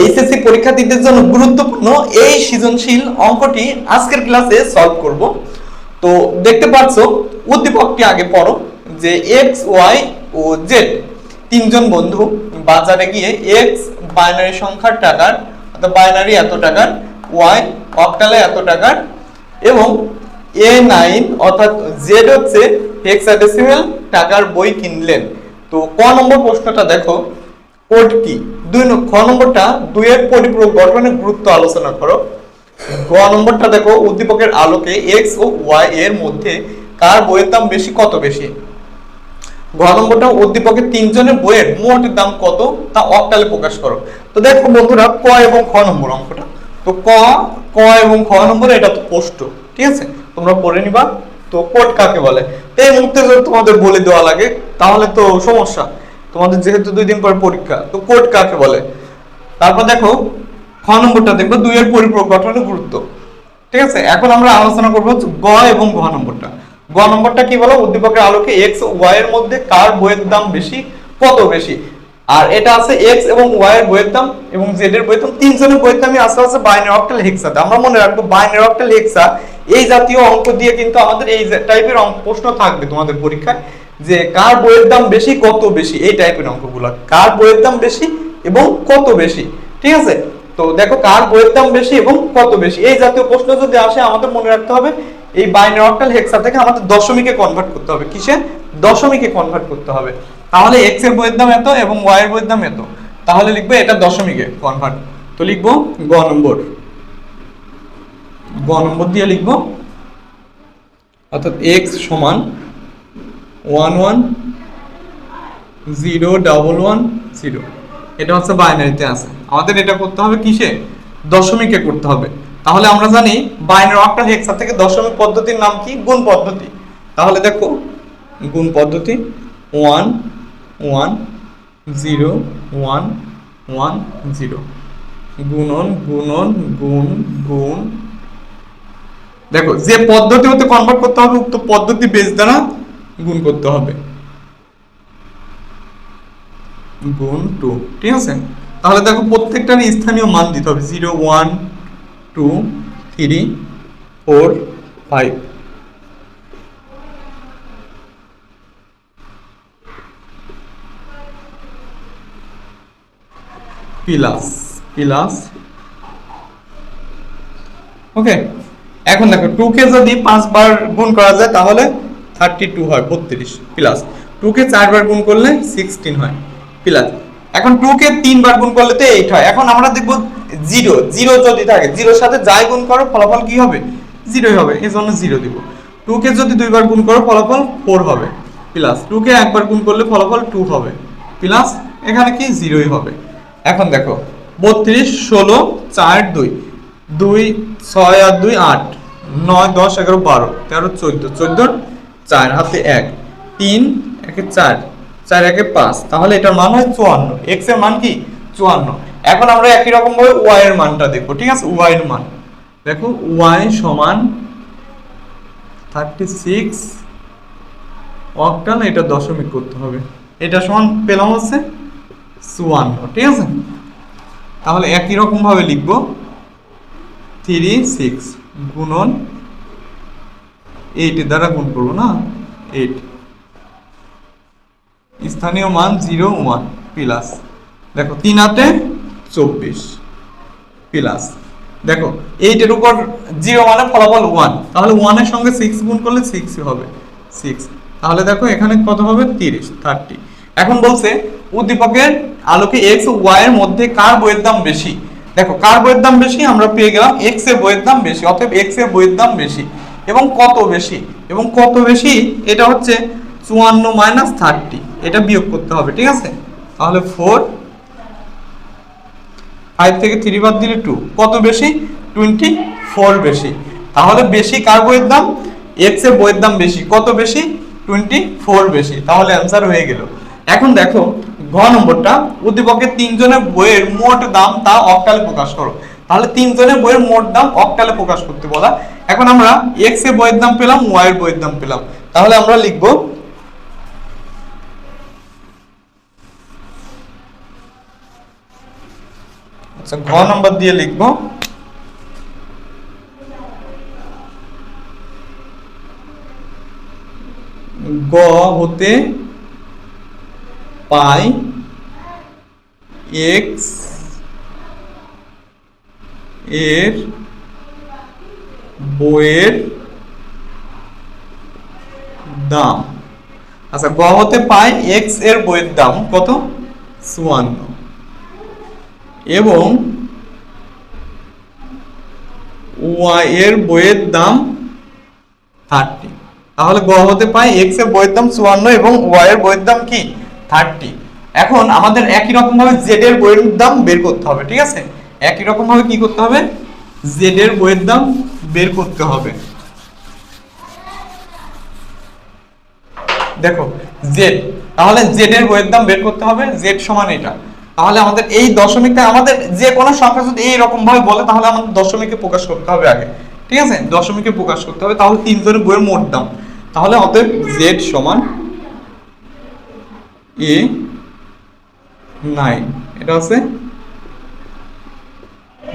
HSC পরীক্ষার্থীদের জন্য গুরুত্বপূর্ণ এই সৃজনশীল অঙ্কটি আজকের ক্লাসে সলভ করব। তো দেখতে পাচ্ছ উদ্দীপকটি আগে পড়ো, যে এক্স ওয়াই ও জেড তিনজন বন্ধু বাজারে গিয়ে এক্স বাইনারি সংখ্যার টাকার অর্থাৎ বাইনারি এত টাকার ওয়াই অক্টালে এত টাকার এবং এ নাইন অর্থাৎ জেড হচ্ছে হেক্সাডেসিমেল টাকার বই কিনলেন। তো ক নম্বর প্রশ্নটা দেখো কোড কি? দুই খ নম্বরটা দুইয়ের পরিপূরক গঠনের গুরুত্ব আলোচনা করো। গ নম্বরটা দেখো, উদ্দীপকের আলোকে এক্স ও ওয়াই এর মধ্যে কার বইয়ের দাম বেশি, কত বেশি? ঘ নম্বরটা উদ্দীপকের তিনজনের বইয়ের মোট দাম কত, তা অক্টালে প্রকাশ করো। তো দেখো বন্ধুরা, ক এবং খ নম্বর অঙ্কটা। তো ক ক এবং খ নম্বর, এটা তো পোস্ট ঠিক আছে? তোমরা পড়ে নিবা। তো কোড কাকে বলে? এই মুহূর্তে যদি তোমাদের বলে দেওয়া লাগে, তাহলে তো সমস্যা। তোমাদের যেহেতু দুই দিন পর পরীক্ষা, তো কোড কাকে বলে? তারপর দেখো, খ নম্বরটা দেখব, দুইয়ের পরিপূরক গঠনের গুরুত্ব। ঠিক আছে? এখন আমরা আলোচনা করব হচ্ছে গ এবং ঘ নম্বরটা। গ নম্বরটা কি বলো? উদ্দীপকের আলোকে এক্স ওয়াই এর মধ্যে কার বইয়ের দাম বেশি? কত বেশি? আর এটা আছে এক্স এবং ওয়াই এর বইয়ের দাম এবং জেড এর বইয়ের দাম। তিনজনের বইয়ের দামই আছে আছে বাইনারি অক্টাল হেক্সাতে আমরা মনে রাখব বাইনারি অক্টাল হেক্সা এই জাতীয় অঙ্ক দিয়ে কিন্তু আমাদের এই টাইপের প্রশ্ন থাকবে তোমাদের পরীক্ষায়। যে কার বইয়ের দাম বেশি, কত বেশি? এই টাইপের অঙ্কগুলো। কার বইয়ের দাম বেশি এবং কত বেশি? ঠিক আছে? তো দেখো কার বইয়ের দাম বেশি এবং কত বেশি? এই জাতীয় প্রশ্ন যদি আসে, আমাদের মনে রাখতে হবে, এই বাইনারি অক্টাল হেক্সা থেকে আমাদের দশমিকে কনভার্ট করতে হবে। কিসে দশমিকে কনভার্ট করতে হবে। তাহলে এক্সের বইয়ের দাম এত এবং ওয়াই এর বইয়ের দাম এত। তাহলে লিখবে এটা দশমিকে কনভার্ট তো লিখব গ নম্বর। গ নম্বর দিয়ে লিখব, অর্থাৎ এক্স সমান one one zero double one zero এটা হচ্ছে বাইনারিতে আছে। আমাদের এটা করতে হবে কিসে? দশমিকে করতে হবে। তাহলে আমরা জানি বাইনারি অক্টাল হেক্সা থেকে দশমিক পদ্ধতির নাম কি? গুণ পদ্ধতি। তাহলে দেখো, গুণ পদ্ধতি one one zero one one zero গুণন গুণন, গুণ গুণ। দেখো, যে পদ্ধতি হতে কনভার্ট করতে হবে, উক্ত পদ্ধতি বেস দ্বারা গুণ করতে হবে। গুণ টু, ঠিক আছে? তাহলে দেখো প্রত্যেকটার স্থানীয় মান দিতে হবে। Zero, one, two, three, four, five. Plus plus. Okay, এখন দেখো টু কে যদি পাঁচবার গুণ করা যায় তাহলে থার্টি টু হয় বত্রিশ প্লাস টু কে চারবার গুণ করলে সিক্সটিন হয় প্লাস এখন টু কে তিনবার গুণ করলে তো এইট হয়। এখন আমরা দেখব জিরো জিরো যদি থাকে জিরোর সাথে যাই গুণ করো, ফলাফল কি হবে? জিরোই হবে। এই জন্য জিরো দিব। টু কে যদি দুইবার গুণ করো, ফলাফল ফোর হবে প্লাস টু কে একবার গুণ করলে ফলাফল টু হবে প্লাস এখানে কি জিরোই হবে। এখন দেখো, বত্রিশ, ষোলো, চার, দুই। দুই, ছয় আর দুই, আট। নয়, দশ, এগারো, বারো। তেরো, চোদ্দ। চোদ্দ চার হাতে এক, তিন, একে চার চার একে পাঁচ, তাহলে এটার মান হয় চুয়ান্ন। এক্সের মান কি? চুয়ান্ন। এখন আমরা একই রকম ভাবে ওয়াই এর মানটা দেখব, ঠিক আছে? ওয়াই এর মান। দেখো ওয়াই সমান থার্টি সিক্স অক্টাল এটা দশমিক করতে হবে। এটা সমান পেলাম হচ্ছে চুয়ান্ন, ঠিক আছে? তাহলে একই রকম ভাবে লিখব থ্রি সিক্স গুণন এইট দ্বারা গুণ করব না? এইট স্থানীয় মান জিরো ওয়ান প্লাস দেখো, তিন হাতে চব্বিশ প্লাস দেখো এইটের উপর জিরো মানে ফলাফল ওয়ান তাহলে ওয়ানের সঙ্গে সিক্স গুণ করলে সিক্স হবে। সিক্স তাহলে দেখো, এখানে কত হবে? তিরিশ থার্টি এখন বলছে, উদ্দীপকের আলোকে এক্স ও ওয়াই এর মধ্যে কার বইয়ের দাম বেশি? দেখো, কার বইয়ের দাম বেশি? আমরা পেয়ে গেলাম এক্সের বইয়ের দাম বেশি। অতএব এক্সের বইয়ের দাম বেশি। এবং কত বেশি? এবং কত বেশি? এটা হচ্ছে চুয়ান্ন মাইনাস থার্টি। এটা বিয়োগ করতে হবে, ঠিক আছে? তাহলে ফোর, ফাইভ থেকে থ্রি বাদ দিলে টু। কত বেশি? টোয়েন্টি ফোর বেশি। তাহলে বেশি কার বইয়ের দাম? এক্সের বইয়ের দাম বেশি। কত বেশি? টোয়েন্টি ফোর বেশি। তাহলে অ্যান্সার হয়ে গেল। এখন দেখো, ঘ নম্বরটা। উদ্দীপকের তিনজনের বইয়ের মোট দাম তা অক্টালে প্রকাশ করো। তাহলে তিনজনের বইয়ের মোট দাম অক্টালে প্রকাশ করতে বলা। এখন আমরা এক্সের বইয়ের দাম পেলাম ওয়াই এর বইয়ের দাম পেলাম। তাহলে আমরা লিখব আচ্ছা ঘ নাম্বার দিয়ে লিখব। গ হতে পাই এক্স এর বইয়ের দাম। আচ্ছা গ হতে পাই এক্সের বইয়ের দাম কত? চুয়ান্ন। এবং ওয়াই এর বইয়ের দাম থার্টি তাহলে গ হতে পাই এক্সের বইয়ের দাম চুয়ান্ন এবং ওয়াই এর বইয়ের দাম কি? থার্টি এখন আমাদের একই রকম ভাবে জেড এর বইয়ের দাম বের করতে হবে, ঠিক আছে? একই রকম ভাবে কি করতে হবে? জেড এর বইয়ের দাম বের করতে হবে। দেখো জেড তাহলে জেড এর বইয়ের দাম বের করতে হবে জেড সমান এটা। তাহলে আমাদের এই দশমিকটা, আমাদের যে কোনো সংখ্যা যদি এই রকম ভাবে বলে, তাহলে আমাদের দশমিকে প্রকাশ করতে হবে আগে। ঠিক আছে? দশমিকে প্রকাশ করতে হবে, তাহলে তিনজনের বইয়ের মোট দাম। তাহলে অতএব জেড সমান এ নাইন এটা আছে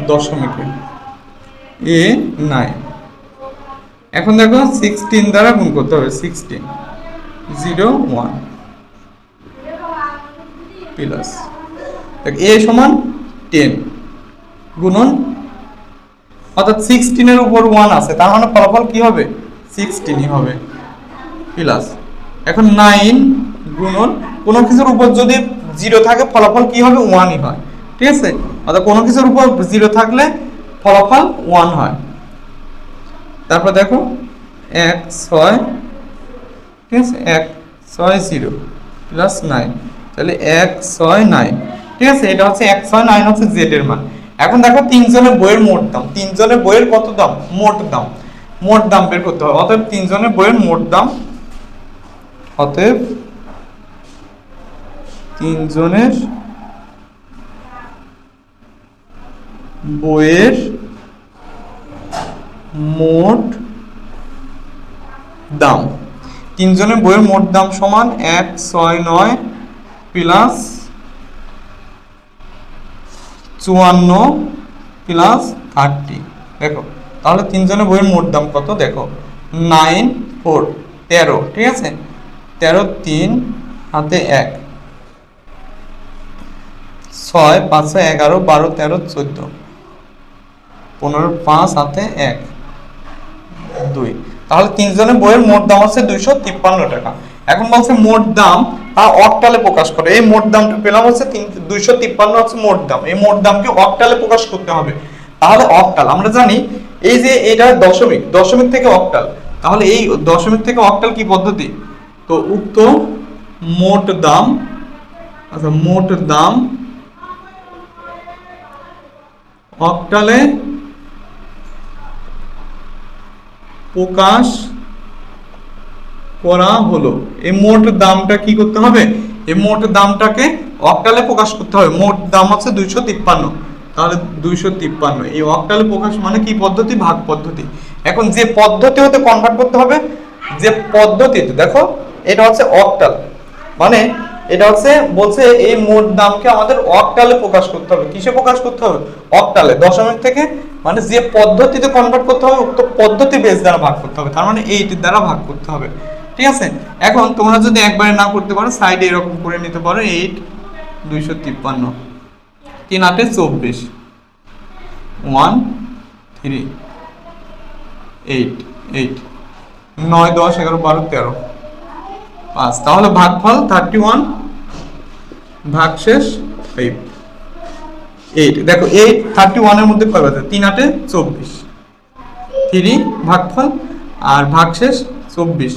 দশমিকে এ নাইন এখন দেখো সিক্সটিন দ্বারা গুণ করতে হবে sixteen zero one plus A সমান টেন গুণন, অর্থাৎ সিক্সটিনের উপর ওয়ান আছে, তার মানে ফলাফল কি হবে? সিক্সটিনই হবে প্লাস এখন নাইন গুণন, কোনো কিছুর উপর যদি জিরো থাকে, ফলাফল কি হবে? ওয়ানই হয়। ঠিক আছে? অর্থাৎ কোনো কিছুর উপর জিরো থাকলে ফলাফল ওয়ান হয়। তারপর দেখো, এক, ছয়, ঠিক আছে? এক, ছয় জিরো প্লাস নাইন তাহলে এক, ছয় নাইন ঠিক আছে? এটা হচ্ছে এক, ছয় নাইন হচ্ছে জেড এর মান। এখন দেখো, তিনজনের বইয়ের মোট দাম। তিনজনের বইয়ের কত দাম? মোট দাম। মোট দাম বের করতে হবে। অতএব তিনজনের বইয়ের মোট দাম, অতএব তিনজনের বইয়ের মোট দাম। তিনজনের বইয়ের মোট দাম সমান এক, ছয়, নয় প্লাস চুয়ান্ন প্লাস থার্টি। দেখো, তাহলে তিনজনের বইয়ের মোট দাম কত? দেখো, নাইন, ফোর, তেরো, ঠিক আছে? তেরো, তিন, হাতে এক। ছয় পাঁচশো এগারো, বারো, তেরো, চোদ্দ। পনেরো, পাঁচ হাতে এক। দুই। তাহলে তিনজনের বইয়ের মোট দাম হচ্ছে দুইশো তিপ্পান্ন টাকা। এখন বলছে মোট দাম, তা অকটালে প্রকাশ করে। এই মোট দামটা পেলাম হচ্ছে দুইশো তিপ্পান্ন হচ্ছে মোট দাম। এই মোট দামকে অকটালে প্রকাশ করতে হবে। তাহলে অকটাল, আমরা জানি এই যে এটা দশমিক দশমিক থেকে অকটাল। তাহলে এই দশমিক থেকে অকটাল কি পদ্ধতি? তো উক্ত মোট দাম আচ্ছা মোট দাম অকটালে প্রকাশ করা হলো। এই মোট দামটা কি করতে হবে? এই মোট দামটাকে অক্টালে প্রকাশ করতে হবে। মোট দাম হচ্ছে দুইশো তিপ্পান্ন। তাহলে দুইশো তিপ্পান্ন। এই অক্টালে প্রকাশ মানে কি পদ্ধতি? ভাগ পদ্ধতি। এখন যে পদ্ধতি হতে কনভার্ট করতে হবে, যে পদ্ধতিতে, দেখো, এটা হচ্ছে অক্টাল মানে এটা হচ্ছে, বলছে এই মোট দামকে আমাদের অক্টালে প্রকাশ করতে হবে। কিসে প্রকাশ করতে হবে? অক্টালে দশমিক থেকে মানে যে পদ্ধতিতে কনভার্ট করতে হবে, উক্ত পদ্ধতি বেস দ্বারা ভাগ করতে হবে। তার মানে এইটির দ্বারা ভাগ করতে হবে। ঠিক আছে? এখন তোমরা যদি একবারে না করতে পারো সাইডে এরকম করে নিতে পারো এইট দুইশো তিপ্পান্ন। তিন আটে চব্বিশ। ওয়ান থ্রি এইট এইট নয়, দশ, এগারো, বারো, তেরো। পাঁচ। তাহলে ভাগফল থার্টি ওয়ান ভাগ শেষ ফাইভ এইট। দেখো এইট থার্টি ওয়ানের মধ্যে কয় বাজে? তিন আটে চব্বিশ। থ্রি ভাগফল, আর ভাগ শেষ চব্বিশ।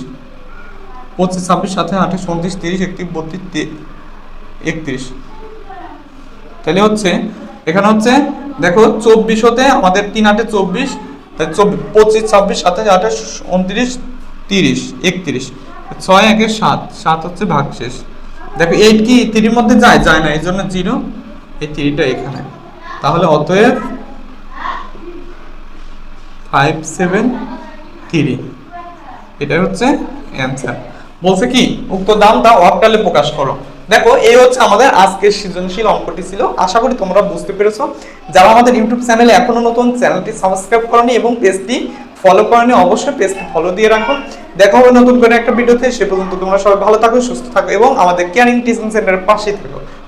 পঁচিশ, ছাব্বিশ সাথে আঠাশ উনত্রিশ তিরিশ, একত্রিশ, বত্রিশ একত্রিশ। তাহলে হচ্ছে, এখানে হচ্ছে, দেখো চব্বিশ হতে আমাদের তিন আটে চব্বিশ তাই চব্বিশ, পঁচিশ, ছাব্বিশ সাতাশ আঠাশ উনত্রিশ, তিরিশ, একত্রিশ। ছয়, একে সাত সাত হচ্ছে ভাগ শেষ দেখো এইট কি থ্রির মধ্যে যায় যায় না, এই জন্য জিরো এই থ্রিটা এখানে। তাহলে অতএব ফাইভ সেভেন থ্রি এটাই হচ্ছে অ্যান্সার বলছে কি, উক্ত দামটা অক্টালে প্রকাশ করো। দেখো এই হচ্ছে আমাদের আজকের সৃজনশীল অঙ্কটি ছিল। আশা করি তোমরা বুঝতে পেরেছ। যারা আমাদের ইউটিউব চ্যানেলে এখনও নতুন চ্যানেলটি সাবস্ক্রাইব করনি এবং পেজটি ফলো করনি, অবশ্যই পেজটি ফলো দিয়ে রাখো। দেখা হবে নতুন করে একটা ভিডিওতে সে পর্যন্ত তোমরা সবাই ভালো থাকো, সুস্থ থাকো এবং আমাদের কেয়ারিং টিচিং সেন্টারের পাশেই থাকো।